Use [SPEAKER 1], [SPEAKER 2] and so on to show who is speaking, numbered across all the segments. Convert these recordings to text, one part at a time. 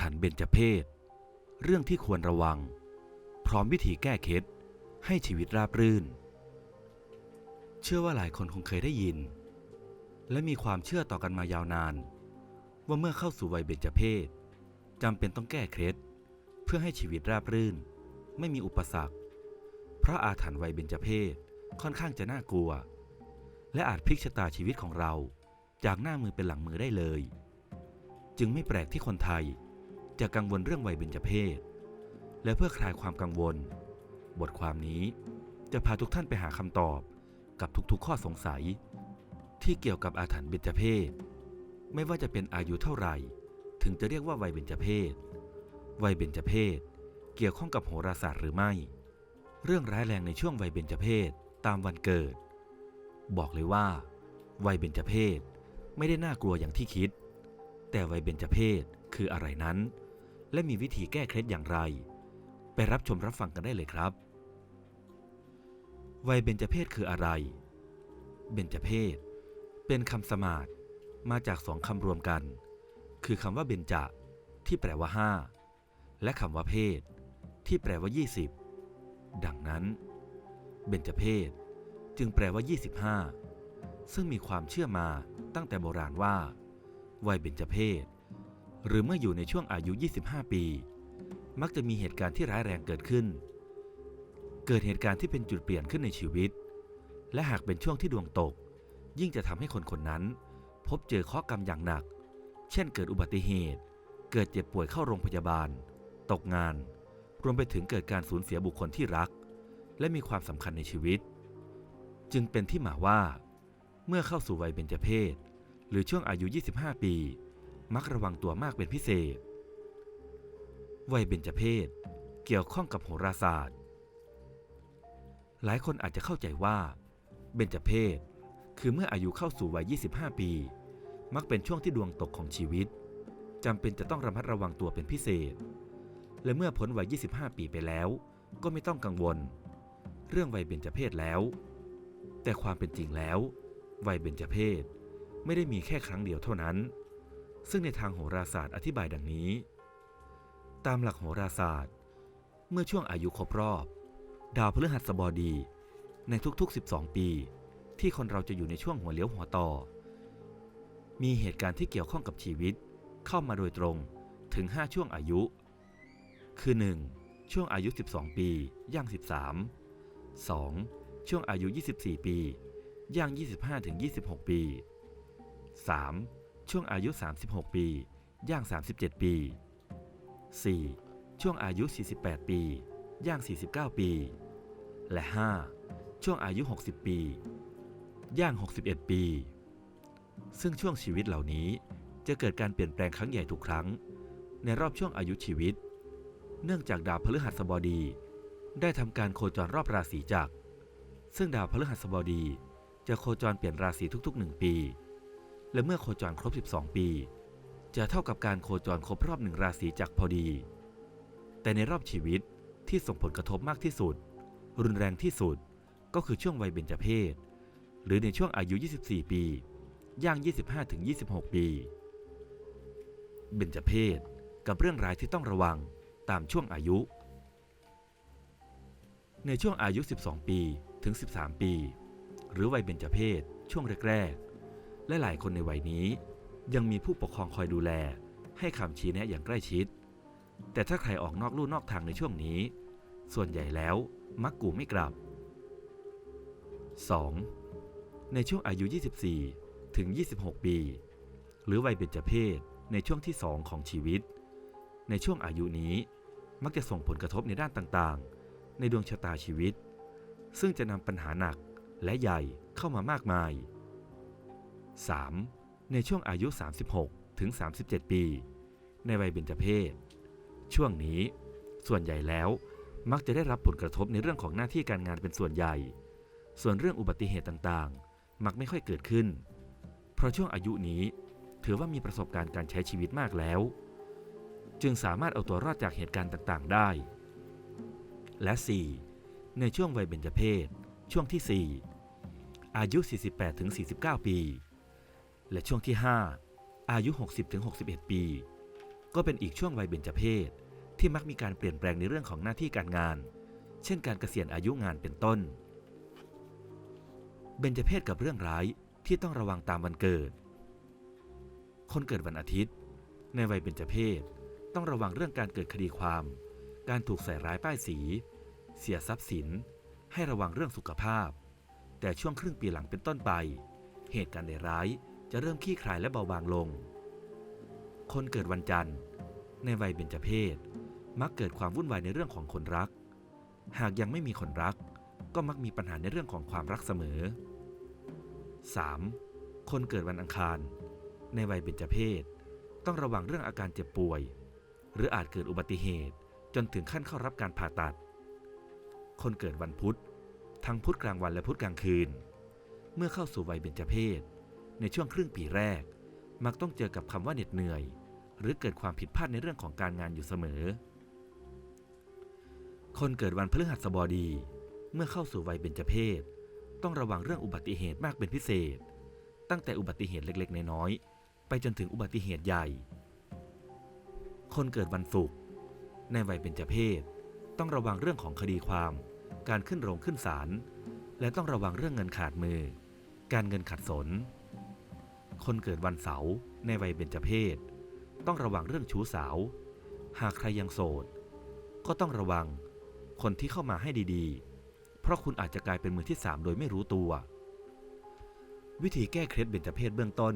[SPEAKER 1] ถรรพ์เบญจเพศ เรื่องที่ควรระวัง พร้อมวิธีแก้เคล็ดให้ชีวิตราบรื่น เชื่อว่าหลายคนคงเคยได้ยิน และมีความเชื่อต่อกันมายาวนาน ว่าเมื่อเข้าสู่วัยเบญจเพศจำเป็นต้องแก้เคล็ดเพื่อให้ชีวิตราบรื่น ไม่มีอุปสรรค เพราะอาถรรพ์วัยเบญจเพศค่อนข้างจะน่ากลัว และอาจพลิกชะตาชีวิตของเราจากหน้ามือเป็นหลังมือได้เลย จึงไม่แปลกที่คนไทย จะกังวลเรื่องวัยเบญจเพศ และเพื่อคลายความกังวล บทความนี้จะพาทุกท่านไปหาคำตอบกับทุกๆข้อสงสัย ที่เกี่ยวกับอาถรรพ์เบญจเพศ ไม่ว่าจะเป็นอายุเท่าไหร่ ถึงจะเรียกว่าวัยเบญจเพศ วัยเบญจเพศ เกี่ยวข้องกับโหราศาสตร์หรือไม่ เรื่องร้ายแรงในช่วงวัยเบญจเพศตามวันเกิด บอกเลยว่า วัยเบญจเพศไม่ได้น่ากลัวอย่างที่คิด แต่วัยเบญจเพศคืออะไรนั้น และมีวิธีแก้เคล็ดอย่างไร ไปรับชมรับฟังกันได้เลยครับ วัยเบญจเพศคืออะไร เบญจเพศ เป็นคำสมาร์ทมาจากสองคำรวมกัน คือคำว่าเบญจะที่แปลว่าห้าและคำว่าเพศ ที่แปลว่า 20 ดังนั้น เบญจเพศ จึงแปลว่า 25 ซึ่งมีความเชื่อมาตั้งแต่โบราณว่า วัยเบญจเพศ หรือเมื่ออยู่ในช่วงอายุ 25 ปี มักจะมีเหตุการณ์ที่ร้ายแรงเกิดขึ้น เกิดเหตุการณ์ที่เป็นจุดเปลี่ยนขึ้นในชีวิต และหากเป็นช่วงที่ดวงตก ยิ่งจะทำให้คนคนนั้น พบเจอข้อกรรมอย่างหนัก เช่นเกิดอุบัติเหตุ เกิดเจ็บป่วยเข้าโรงพยาบาล ตกงาน รวมไปถึงเกิดการสูญเสียบุคคลที่รัก และมีความสำคัญในชีวิต จึงเป็นที่มาว่า เมื่อเข้าสู่วัยเบญจเพศหรือช่วงอายุ 25 ปี มักระวังตัวมากเป็นพิเศษ วัยเบญจเพศเกี่ยวข้องกับโหราศาสตร์ หลายคนอาจจะเข้าใจว่า เบญจเพศคือเมื่ออายุเข้าสู่วัย 25 ปี มักเป็นช่วงที่ดวงตกของชีวิตจำเป็นจะต้องระมัดระวังตัวเป็นพิเศษ และเมื่อพ้นวัย 25 ปีไปแล้ว ก็ไม่ต้องกังวล เรื่องวัยเบญจเพศแล้ว แต่ความเป็นจริงแล้ว วัยเบญจเพศไม่ได้มีแค่ครั้งเดียวเท่านั้น ซึ่งในทางโหราศาสตร์อธิบายดังนี้ ตามหลักโหราศาสตร์ เมื่อช่วงอายุครบรอบ ดาวพฤหัสบดี ในทุกๆ 12 ปี ที่คนเราจะอยู่ในช่วงหัวเลี้ยวหัวต่อ มีเหตุการณ์ที่เกี่ยวข้องกับชีวิตเข้ามาโดยตรงถึง 5 ช่วงอายุ คือ 1. ช่วงอายุ 12 ปีย่าง 13 2. ช่วงอายุ 24 ปีย่าง 25-26 ปี 3. ช่วงอายุ 36 ปี ย่าง 37 ปี 4. ช่วงอายุ 48 ปี ย่าง 49 ปี และ 5. ช่วงอายุ 60 ปี ย่าง 61 ปี ซึ่งช่วงชีวิตเหล่านี้จะเกิดการเปลี่ยนแปลงครั้งใหญ่ทุกครั้ง ในรอบช่วงอายุชีวิต เนื่องจากดาวพฤหัสบดี ได้ทำการโคจรรอบราศีจักรซึ่งดาวพฤหัสบดีจะโคจรเปลี่ยนราศีทุกๆ 1 ปี และเมื่อโคจรครบ 12 ปี จะเท่ากับการโคจรครบรอบหนึ่งราศีจักรพอดี แต่ในรอบชีวิตที่ส่งผลกระทบมากที่สุด รุนแรงที่สุดก็คือช่วงวัยเบญจเพศ หรือในช่วงอายุ 24 ปี ย่าง 25-26 ปี เบญจเพศกับเรื่องร้ายที่ต้องระวังตามช่วงอายุ ในช่วงอายุ 12 ปีถึง 13 ปี หรือวัยเบญจเพศช่วงแรกๆ และหลายคนในวัยนี้ ยังมีผู้ปกครองคอยดูแล ให้คำชี้แนะอย่างใกล้ชิด แต่ถ้าใครออกนอกลู่นอกทางในช่วงนี้ ส่วนใหญ่แล้วมักกูไม่กลับ 2. ในช่วงอายุ 24 ถึง 26 ปี หรือวัยเบญจเพศในช่วงที่ 2 ของชีวิต ในช่วงอายุนี้มักจะส่งผลกระทบในด้านต่างๆ ในดวงชะตาชีวิต ซึ่งจะนำปัญหาหนักและใหญ่เข้ามามากมาย 3. ในช่วงอายุ 36 ถึง 37 ปี ในวัยเบญจเพศ ช่วงนี้ ส่วนใหญ่แล้วมักจะได้รับผลกระทบในเรื่องของหน้าที่การงานเป็นส่วนใหญ่ ส่วนเรื่องอุบัติเหตุต่างๆ มักไม่ค่อยเกิดขึ้น เพราะช่วงอายุนี้ ถือว่ามีประสบการณ์การใช้ชีวิตมากแล้ว จึงสามารถเอาตัวรอดจากเหตุการณ์ต่างๆ ได้ และ 4. ในช่วงวัยเบญจเพศ ช่วงที่ 4 อายุ 48-49 ปี และช่วงที่ 5 อายุ 60-61 ปี ก็เป็นอีกช่วงวัยเบญจเพศที่มักมีการเปลี่ยนแปลงในเรื่องของหน้าที่การงาน เช่นการเกษียณอายุงานเป็นต้น เบญจเพศกับเรื่องร้ายที่ต้องระวังตามวันเกิด คนเกิดวันอาทิตย์ ในวัยเบญจเพศต้องระวังเรื่องการเกิดคดีความ การถูกใส่ร้ายป้ายสี เสียทรัพย์สิน ให้ระวังเรื่องสุขภาพ แต่ช่วงครึ่งปีหลังเป็นต้นไป เหตุการณ์ในร้าย จะเริ่มคลี่คลายและเบาบางลง คนเกิดวันจันทร์ ในวัยเบญจเพศ มักเกิดความวุ่นวายในเรื่องของคนรัก หากยังไม่มีคนรัก ก็มักมีปัญหาในเรื่องของความรักเสมอ 3. คนเกิดวันอังคาร ในวัยเบญจเพศ ต้องระวังเรื่องอาการเจ็บป่วย หรืออาจเกิดอุบัติเหตุจนถึงขั้นเข้ารับการผ่าตัด คนเกิดวันพุธ ทั้งพุธกลางวันและพุธกลางคืน เมื่อเข้าสู่วัยเบญจเพศ ในช่วงครึ่งปีแรก มักต้องเจอกับคำว่าเหน็ดเหนื่อย หรือเกิดความผิดพลาดในเรื่องของการงานอยู่เสมอ คนเกิดวันพฤหัสบดี เมื่อเข้าสู่วัยเบญจเพศ ต้องระวังเรื่องอุบัติเหตุมากเป็นพิเศษ ตั้งแต่อุบัติเหตุเล็กๆ น้อยๆไปจนถึงอุบัติเหตุใหญ่ คนเกิดวันศุกร์ในวัยเบญจเพศ ต้องระวังเรื่องของคดีความ การขึ้นโรงขึ้นศาลและต้องระวังเรื่องเงินขาดมือ การเงินขัดสน คนเกิดวันเสาร์ในวัยเบญจเพศ ต้องระวังเรื่องชู้สาว หากใครยังโสด ก็ต้องระวังคนที่เข้ามาให้ดีๆ เพราะคุณอาจจะกลายเป็นมือที่สามโดยไม่รู้ตัว วิธีแก้เคล็ดเบญจเพศเบื้องต้น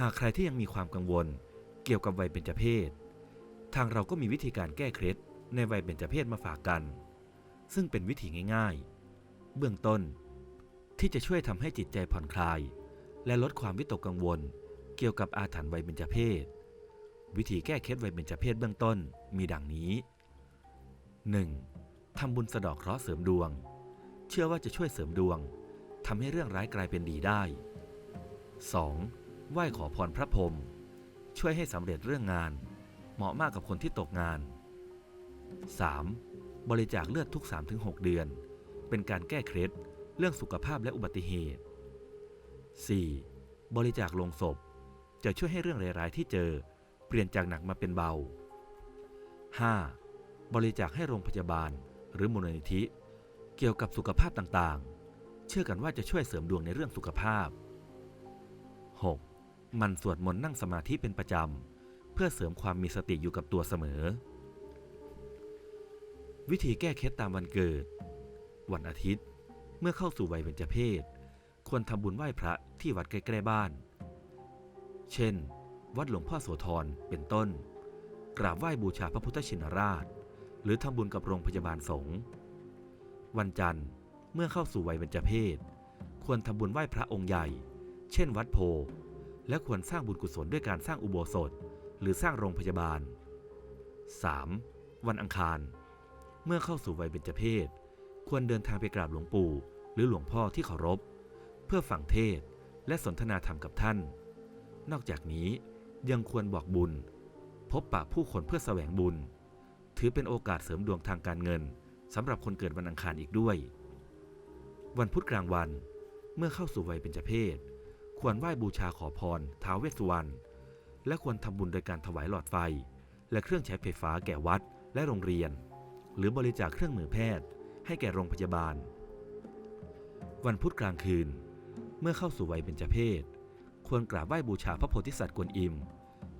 [SPEAKER 1] หากใครที่ยังมีความกังวล เกี่ยวกับวัยเบญจเพศ ทางเราก็มีวิธีการแก้เคล็ดในวัยเบญจเพศมาฝากกัน ซึ่งเป็นวิธีง่าย ๆ เบื้องต้นที่จะช่วยทำให้จิตใจผ่อนคลาย และลดความวิตกกังวล เกี่ยวกับอาถรรพ์วัยเบญจเพศ วิธีแก้เคล็ดวัยเบญจเพศเบื้องต้นมีดังนี้ 1. ทำบุญสะดอกเคราะห์เสริมดวง เชื่อว่าจะช่วยเสริมดวงทำให้เรื่องร้ายกลายเป็นดีได้ 2. ไหว้ขอพรพระพรหมช่วยให้สำเร็จเรื่องงาน เหมาะมากกับคนที่ตกงาน 3. บริจาคเลือดทุก 3-6 เดือน เป็นการแก้เคล็ดเรื่องสุขภาพและอุบัติเหตุ 4. บริจาคลงศพ จะช่วยให้เรื่องร้ายๆที่เจอ เปลี่ยนจากหนักมาเป็นเบา 5. บริจาคให้โรงพยาบาล หรือมูลนิธิ เกี่ยวกับสุขภาพต่างๆ เชื่อกันว่าจะช่วยเสริมดวงในเรื่องสุขภาพ 6. มันสวดมนต์นั่งสมาธิเป็นประจำ เพื่อเสริมความมีสติอยู่กับตัวเสมอ วิธีแก้เคล็ดตามวันเกิด วันอาทิตย์ เมื่อเข้าสู่วัยเบญจเพศ ควรทำบุญไหว้พระที่วัดใกล้ๆบ้าน เช่น วัดหลวงพ่อโสธรเป็นต้น กราบไหว้บูชาพระพุทธชินราช หรือทำบุญกับโรงพยาบาลสงฆ์วันจันทร์เมื่อเข้าสู่วัยเบญจเพศ ควรทำบุญไหว้พระองค์ใหญ่ เช่น วัดโพ และควรสร้างบุญกุศลด้วยการสร้างอุโบสถ หรือสร้างโรงพยาบาล 3. วันอังคาร เมื่อเข้าสู่วัยเบญจเพศ ควรเดินทางไปกราบหลวงปู่ หรือหลวงพ่อที่เคารพ เพื่อฟังเทศและสนทนาธรรมกับท่าน นอกจากนี้ยังควรบอกบุญ พบปะผู้คนเพื่อแสวงบุญ ถือเป็นโอกาสเสริมดวงทางการเงินสำหรับคนเกิดวันอังคารอีกด้วย วันพุธกลางวัน เมื่อเข้าสู่วัยเบญจเพศ ควรไหว้บูชาขอพรท้าวเวสสุวรรณและควรทำบุญโดยการถวายหลอดไฟ และเครื่องใช้ไฟฟ้าแก่วัดและโรงเรียน หรือบริจาคเครื่องมือแพทย์ ให้แก่โรงพยาบาล วันพุธกลางคืน เมื่อเข้าสู่วัยเบญจเพศ ควรกราบไหว้บูชาพระโพธิสัตว์กวนอิม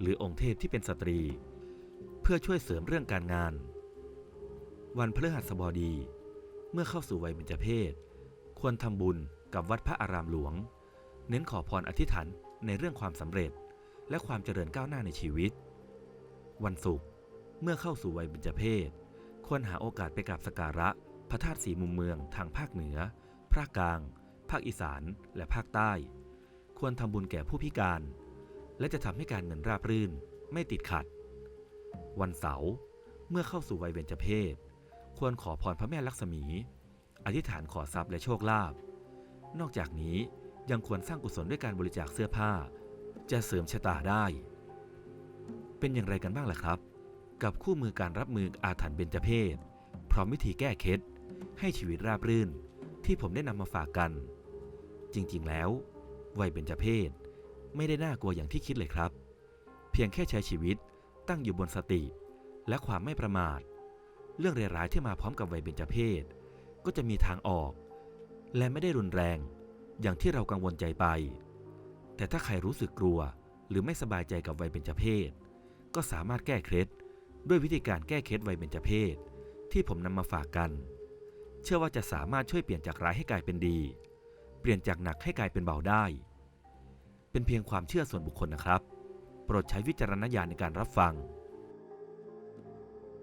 [SPEAKER 1] หรือองค์เทพที่เป็นสตรี เพื่อช่วยเสริมเรื่องการงาน วันพฤหัสบดี เมื่อเข้าสู่วัยเบญจเพศ ควรทำบุญกับวัดพระอารามหลวง เน้นขอพรอธิษฐานในเรื่องความสำเร็จ และความเจริญก้าวหน้าในชีวิต วันศุกร์เมื่อเข้าสู่วัยเบญจเพศ ควรหาโอกาสไปกราบสกการะพระธาตุสีมุมเมืองทางภาคเหนือ ภาคกลาง ภาคอีสานและภาคใต้ ควรทำบุญแก่ผู้พิการ และจะทำให้การเงินราบรื่นไม่ติดขัด วันเสาร์เมื่อเข้าสู่วัยเบญจเพศ ควรขอพรพระแม่ลักษมี อธิษฐานขอทรัพย์และโชคลาภนอกจากนี้ยังควรสร้างกุศลด้วยการบริจาคเสื้อผ้า จะเสริมชะตาได้ เป็นอย่างไรกันบ้างล่ะครับ กับคู่มือการรับมืออาถรรพ์เบญจเพศพร้อมวิธีแก้เคล็ดให้ชีวิตราบรื่น ที่ผมได้นำมาฝากกัน จริงๆ แล้ว วัยเบญจเพศไม่ได้น่ากลัวอย่างที่คิดเลยครับ เพียงแค่ใช้ชีวิตตั้งอยู่บนสติ และความไม่ประมาท เรื่องร้ายๆที่มาพร้อมกับวัยเบญจเพศก็จะมีทางออก และไม่ได้รุนแรง อย่างที่เรากังวลใจไป แต่ถ้าใครรู้สึกกลัวหรือไม่สบายใจกับวัยเบญจเพศก็สามารถแก้เคล็ดด้วยวิธีการแก้เคล็ดวัยเบญจเพศที่ผมนำมาฝากกัน เชื่อว่าจะสามารถช่วยเปลี่ยนจากร้ายให้กลายเป็นดี เปลี่ยนจากหนักให้กลายเป็นเบาได้ เป็นเพียงความเชื่อส่วนบุคคลนะครับ โปรดใช้วิจารณญาณในการรับฟัง